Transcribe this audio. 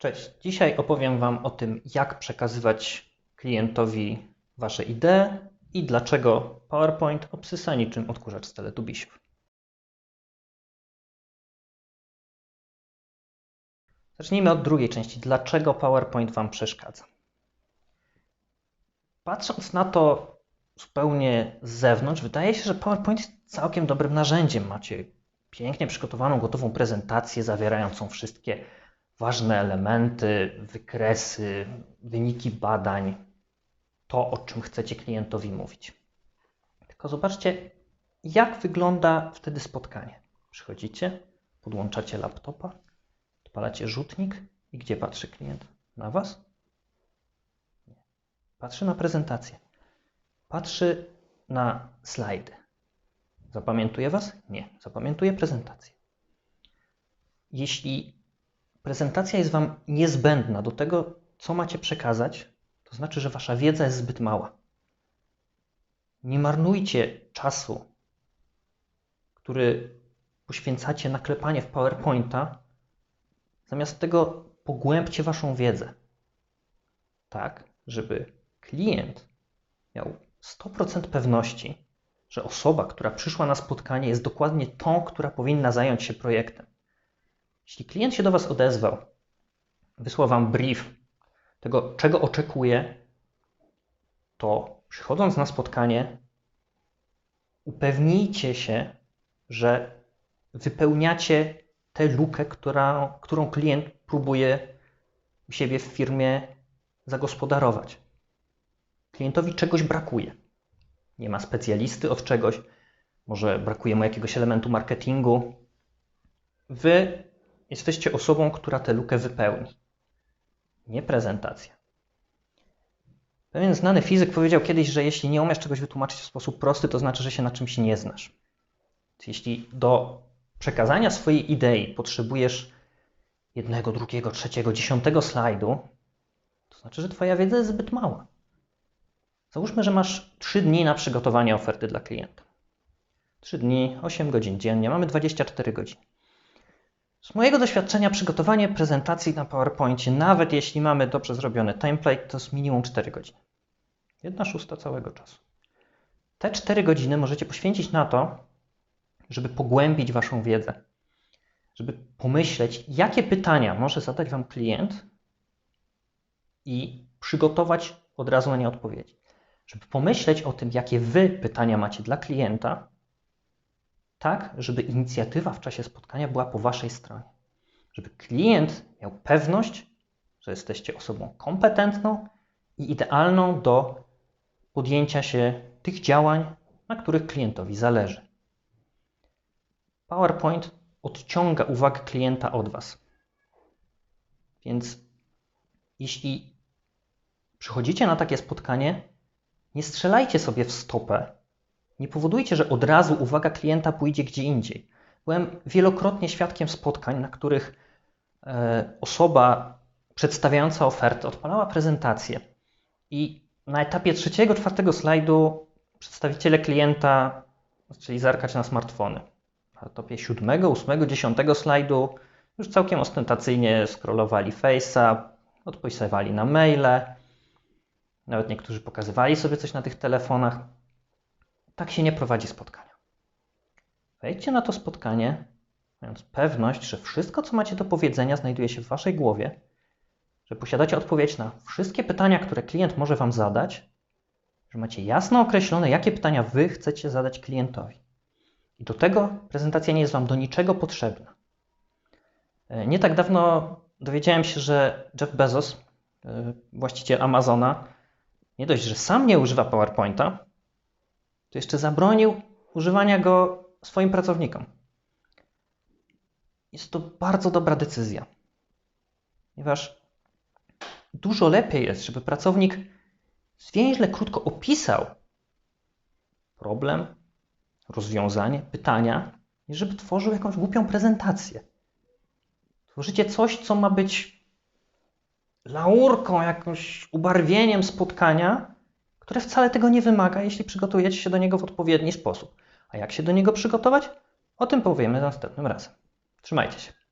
Cześć. Dzisiaj opowiem Wam o tym, jak przekazywać klientowi Wasze idee i dlaczego PowerPoint obsysa niczym odkurzacz z teletubisiów. Zacznijmy od drugiej części. Dlaczego PowerPoint Wam przeszkadza? Patrząc na to zupełnie z zewnątrz, wydaje się, że PowerPoint jest całkiem dobrym narzędziem. Macie pięknie przygotowaną, gotową prezentację zawierającą wszystkie ważne elementy, wykresy, wyniki badań, to o czym chcecie klientowi mówić. Tylko zobaczcie, jak wygląda wtedy spotkanie. Przychodzicie, podłączacie laptopa, odpalacie rzutnik i gdzie patrzy klient? Na Was? Nie. Patrzy na prezentację. Patrzy na slajdy. Zapamiętuje Was? Nie. Zapamiętuje prezentację. Jeśli prezentacja jest Wam niezbędna do tego, co macie przekazać, to znaczy, że Wasza wiedza jest zbyt mała. Nie marnujcie czasu, który poświęcacie na klepanie w PowerPointa. Zamiast tego pogłębcie Waszą wiedzę. Tak, żeby klient miał 100% pewności, że osoba, która przyszła na spotkanie, jest dokładnie tą, która powinna zająć się projektem. Jeśli klient się do Was odezwał, wysłał Wam brief tego, czego oczekuje, to przychodząc na spotkanie, upewnijcie się, że wypełniacie tę lukę, która, którą klient próbuje u siebie w firmie zagospodarować. Klientowi czegoś brakuje. Nie ma specjalisty od czegoś, może brakuje mu jakiegoś elementu marketingu. Wy jesteście osobą, która tę lukę wypełni. Nie prezentacja. Pewien znany fizyk powiedział kiedyś, że jeśli nie umiesz czegoś wytłumaczyć w sposób prosty, to znaczy, że się na czymś nie znasz. Jeśli do przekazania swojej idei potrzebujesz jednego, drugiego, trzeciego, dziesiątego slajdu, to znaczy, że Twoja wiedza jest zbyt mała. Załóżmy, że masz 3 dni na przygotowanie oferty dla klienta. 3 dni, 8 godzin dziennie, mamy 24 godziny. Z mojego doświadczenia przygotowanie prezentacji na PowerPoincie, nawet jeśli mamy dobrze zrobiony template, to jest minimum 4 godziny. Jedna szósta całego czasu. Te 4 godziny możecie poświęcić na to, żeby pogłębić Waszą wiedzę, żeby pomyśleć, jakie pytania może zadać Wam klient i przygotować od razu na nie odpowiedzi. Żeby pomyśleć o tym, jakie Wy pytania macie dla klienta tak, żeby inicjatywa w czasie spotkania była po Waszej stronie. Żeby klient miał pewność, że jesteście osobą kompetentną i idealną do podjęcia się tych działań, na których klientowi zależy. PowerPoint odciąga uwagę klienta od Was. Więc jeśli przychodzicie na takie spotkanie, nie strzelajcie sobie w stopę nie powodujcie, że od razu uwaga klienta pójdzie gdzie indziej. Byłem wielokrotnie świadkiem spotkań, na których e, osoba przedstawiająca ofertę odpalała prezentację i na etapie trzeciego, czwartego slajdu przedstawiciele klienta zaczęli zerkać na smartfony. Na etapie siódmego, ósmego, dziesiątego slajdu już całkiem ostentacyjnie scrollowali Face'a, odpisywali na maile, nawet niektórzy pokazywali sobie coś na tych telefonach. Tak się nie prowadzi spotkania. Wejdźcie na to spotkanie, mając pewność, że wszystko, co macie do powiedzenia, znajduje się w Waszej głowie, że posiadacie odpowiedź na wszystkie pytania, które klient może Wam zadać, że macie jasno określone, jakie pytania Wy chcecie zadać klientowi. I do tego prezentacja nie jest Wam do niczego potrzebna. E, nie tak dawno dowiedziałem się, że Jeff Bezos, e, właściciel Amazona, nie dość, że sam nie używa PowerPointa, to jeszcze zabronił używania go swoim pracownikom. Jest to bardzo dobra decyzja, ponieważ dużo lepiej jest, żeby pracownik zwięźle krótko opisał problem, rozwiązanie, pytania, niż żeby tworzył jakąś głupią prezentację. Tworzycie coś, co ma być laurką, jakimś ubarwieniem spotkania, które wcale tego nie wymaga, jeśli przygotujecie się do niego w odpowiedni sposób. A jak się do niego przygotować? O tym powiemy następnym razem. Trzymajcie się.